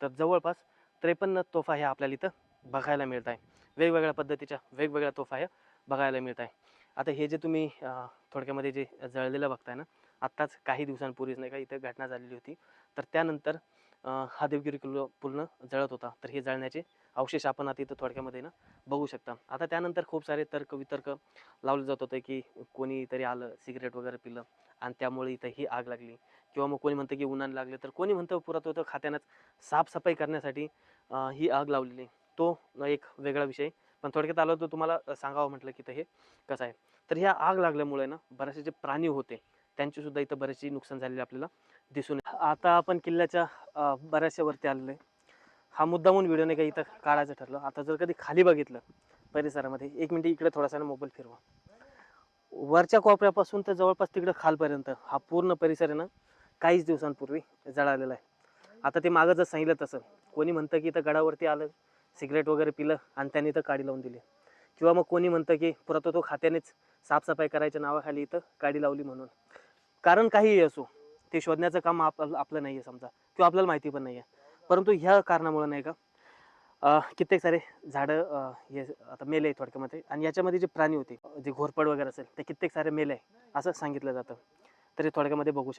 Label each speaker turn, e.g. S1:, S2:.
S1: तर जवळपास त्रेपन्न तोफा ह्या आपल्याला इथं बघायला मिळत आहे वेगवेगळ्या पद्धतीच्या वेगवेगळ्या तोफा ह्या बघायला मिळत आहे आता हे जे तुम्ही थोडक्यामध्ये जे जळलेलं बघताय ना आत्ताच काही दिवसांपूर्वीच नाही का इथं घटना झालेली होती. तर त्यानंतर हा देवगिरी किल्ला पूर्ण जळत होता. तर हे जळण्याचे अवशेष आपण आता इथं थोडक्यामध्ये ना बघू शकता. आता त्यानंतर खूप सारे तर्क वितर्क लावले जात होते की कोणी तरी आलं सिगरेट वगैरे पिलं आणि त्यामुळे इथं ही आग लागली. किंवा मग कोणी म्हणतं की उन्हाने लागले तर कोणी म्हणतं पुरातत्व खात्यानंच साफसफाई करण्यासाठी ही आग लावलेली. तो एक वेगळा विषय. पण थोडक्यात आलं तर तुम्हाला सांगावं म्हटलं की तर हे कसं आहे. तर ह्या आग लागल्यामुळे ना बरेचसे जे प्राणी होते त्यांची सुद्धा इथं बरेचशी नुकसान झालेलं आपल्याला दिसून आता आपण किल्ल्याच्या बऱ्याचशा वरती आलेलो आहे. हा मुद्दामून व्हिडिओ नाही का इथं काढायचं ठरलं. आता जर कधी खाली बघितलं परिसरामध्ये एक मिनिट इकडे थोडासा मोबाईल फिरवा. वरच्या कोपऱ्यापासून तर जवळपास तिकडं खालपर्यंत हा पूर्ण परिसर आहे ना काहीच दिवसांपूर्वी जळालेला आहे. आता ते मागं जर सांगितलं तसं कोणी म्हणतं की इथं गडावरती आलं सिगरेट वगैरे पिलं आणि त्यांनी इथं काडी लावून दिली. किंवा मग कोणी म्हणतं की पुरातत्व खात्यानेच साफसफाई करायच्या नावाखाली इथं काडी लावली म्हणून. कारण काहीही असो ते शोधण्याचं काम आपलं आपलं नाही आहे समजा किंवा आपल्याला माहिती पण नाही आहे परंतु ह्या कारणामुळं नाही का कित्येक सारे झाडं हे आता मेले आहे थोडक्यामध्ये आणि याच्यामध्ये जे प्राणी होते जे घोरपड वगैरे असेल ते कित्येक सारे मेले आहे असं सांगितलं जातं. तरी थोडक्यामध्ये बघू शकता.